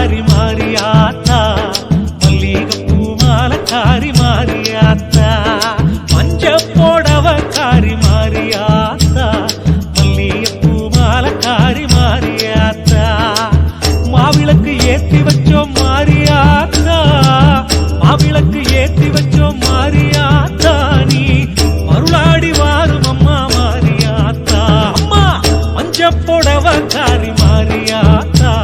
மாறி மாறி ஆத்தா மல்லிகை பூ மாலை காரி மாறி ஆத்தா மஞ்ச போடவ காரி மாறி ஆத்தா மல்லிகை பூ மாலை காரி மாறி ஆத்தா மாவிளக்கு ஏத்தி வச்சோம் மாறி ஆத்தா மாவிளக்கு ஏத்தி வச்சோம் மாறி ஆத்தா நீ மருளாடி வாரும் அம்மா மாறி ஆத்தா அம்மா மஞ்ச போடவ காரி மாறி ஆத்தா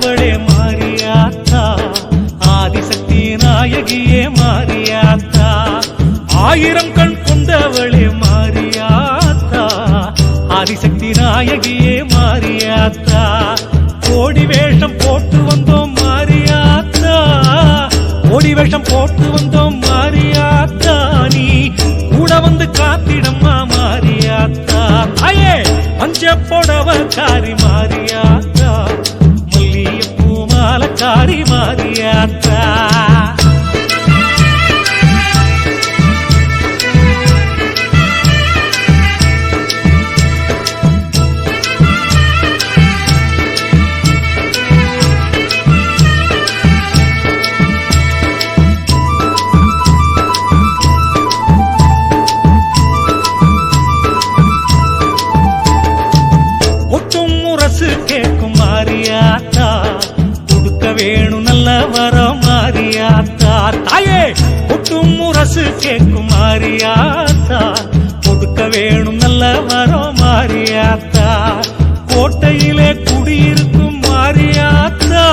கொண்டவளே மாரியாத்தா ஆதிசக்தி நாயகியே மாரியாத்தா ஆயிரம் கண் கொண்டவளே மாரியாத்தா ஆதிசக்தி நாயகியே மாரியாத்தா கோடி வேஷம் போட்டு வந்தோம் மாரியாத்தா கோடி வேஷம் போட்டு வந்தோம் மாரியாத்தா நீ கூட வந்து காத்திடம்மா மாரியாத்தா தாயே பஞ்ச போடவ காரி மாரியாத்தா மாரியாத்தா மாறியாத்தா. கொடுக்க வேணும் நல்ல மரம் மாறியாத்தா. கோட்டையிலே குடியிருக்கும் மாறியாத்தா.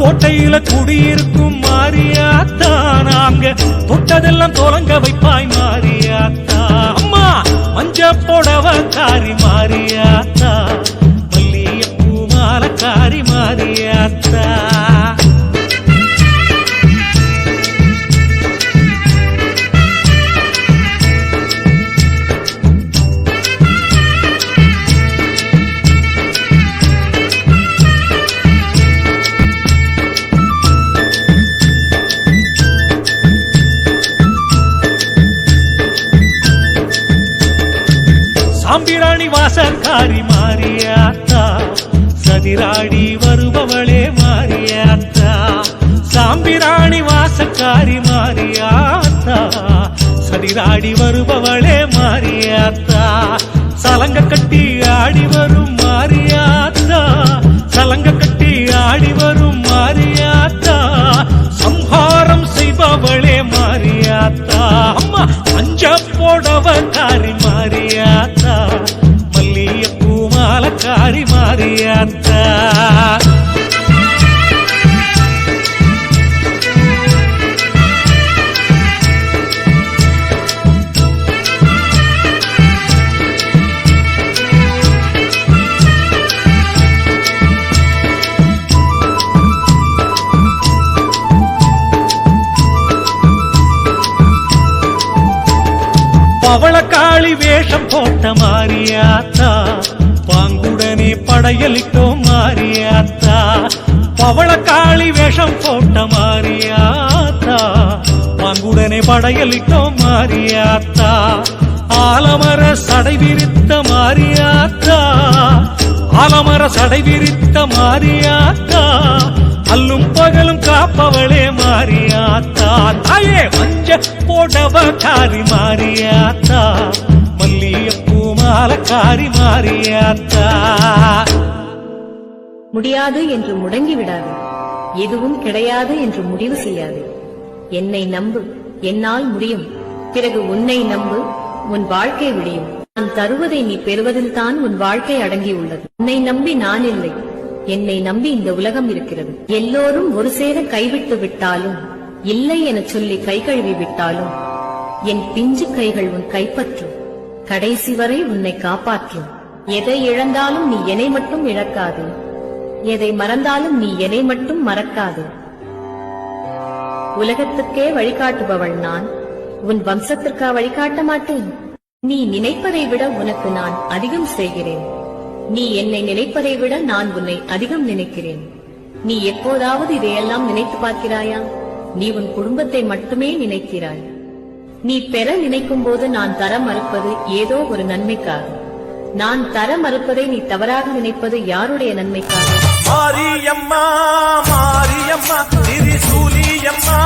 கோட்டையில குடியிருக்கும் மாறியாத்தா. நாங்க தொட்டதெல்லாம் தொடங்க வைப்பாய் மாறியாத்தா. அம்மா மஞ்ச புடவ காரி மாறியாத்தா. சாம்பிராணி வாசக்காரி மாறியாத்தா சதிராடி வருபவளே மாறியாத்தா சாம்பிராணி வாசக்காரி மாறியாத்தா சதிராடி வருபவளே மாறியாத்தா சலங்க கட்டி ஆடி மாலை மாறி மாரியாத்தா பவளக்காளி வேஷம் போட்ட மாறியாத்தா படையலிட்டோம் மாரியாத்தா பவளக்காளி வேஷம் போட்ட மாரியாத்தா பாங்குடனே படையலிட்டோம் மாரியாத்தா ஆலமர சடை விரித்த மாரியாத்தா ஆலமர சடை விரித்த மாரியாத்தா அல்லும் பகலும் காப்பவளே மாரியாத்தா தாயே மஞ்ச போடவ காரி மாரியாத்தா மல்லியப்ப மாலை மாறியாத்தா முடியாது என்று முடங்கி விடாது எதுவும் கிடையாது என்று முடிவு செய்யாது. என்னை நம்பு என்னால் முடியும். பிறகு உன்னை நம்பு உன் வாழ்க்கை விடியும். நான் தருவதை நீ பெறுவதில் தான் உன் வாழ்க்கை அடங்கியுள்ளது. உன்னை நம்பி நான் இல்லை. என்னை நம்பி இந்த உலகம் இருக்கிறது. எல்லோரும் ஒரு சேர கைவிட்டு விட்டாலும் இல்லை எனச் சொல்லி கை கழுவி விட்டாலும் என் பிஞ்சு கைகள் உன் கைப்பற்றும். கடைசி வரை உன்னை காப்பாற்றும். எதை இழந்தாலும் நீ என்னை மட்டும் இழக்காது. எதை மறந்தாலும் நீ என்னை மட்டும் மறக்காது. உலகத்துக்கே வழிகாட்டுபவள் நான். உன் வம்சத்திற்கா வழிகாட்ட மாட்டேன். நீ நினைப்பதை விட உனக்கு நான் அதிகம் செய்கிறேன். நீ என்னை நினைப்பதை விட நான் உன்னை அதிகம் நினைக்கிறேன். நீ எப்போதாவது இதையெல்லாம் நினைத்து பார்க்கிறாயா? நீ உன் குடும்பத்தை மட்டுமே நினைக்கிறாய். நீ பெற நினைக்கும் போது நான் தர மறுப்பது ஏதோ ஒரு நன்மைக்காக. நான் தர மறுப்பதை நீ தவறாக நினைப்பது யாருடைய நன்மைக்காக? மாரியம்மா மாரியம்மா திரிசூலியம்மா